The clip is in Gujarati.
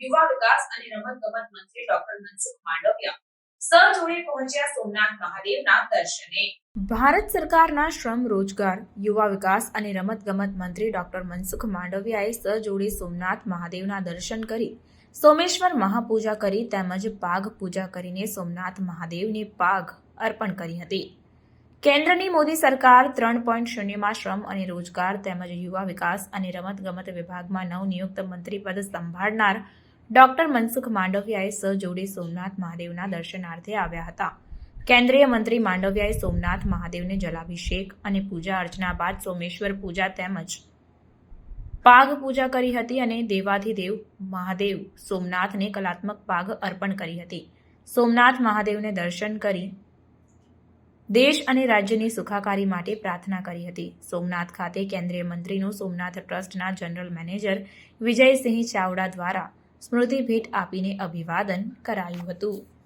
યુવા વિકાસ અને રમત ગમત મંત્રી ડોક્ટર મનસુખ માંડવિયા ભારત સરકારના શ્રમ રોજગાર, યુવા વિકાસ અને રમતગમત મંત્રી ડોક્ટર મનસુખ માંડવિયાએ સહજોડી સોમનાથ મહાદેવના દર્શન કરી, સોમેશ્વર મહાપૂજા કરી તેમજ પાગ પૂજા કરીને સોમનાથ મહાદેવને પાગ અર્પણ કરી હતી. કેન્દ્રની મોદી સરકાર ત્રણ પોઈન્ટ શૂન્યમાં શ્રમ અને રોજગાર તેમજ યુવા વિકાસ અને રમતગમત વિભાગમાં નવનિયુક્ત મંત્રી પદ સંભાળનાર ડોક્ટર મનસુખ માંડવિયાએ જોડે સોમનાથ મહાદેવના દર્શનાર્થે આવ્યા હતા. કેન્દ્રીય મંત્રી માંડવિયાએ સોમનાથ મહાદેવને જલાભિષેક અને પૂજા અર્ચના બાદ સોમેશ્વર પૂજા તેમજ પાગ પૂજા કરી હતી અને દેવાધિદેવ મહાદેવ સોમનાથને કલાત્મક પાગ અર્પણ કરી હતી. સોમનાથ મહાદેવને દર્શન કરી દેશ અને રાજ્યની સુખાકારી માટે પ્રાર્થના કરી હતી. સોમનાથ ખાતે કેન્દ્રીય મંત્રીનું સોમનાથ ટ્રસ્ટના જનરલ મેનેજર વિજયસિંહ ચાવડા દ્વારા સ્મૃતિ ભેટ આપીને અભિવાદન કરાયું હતું.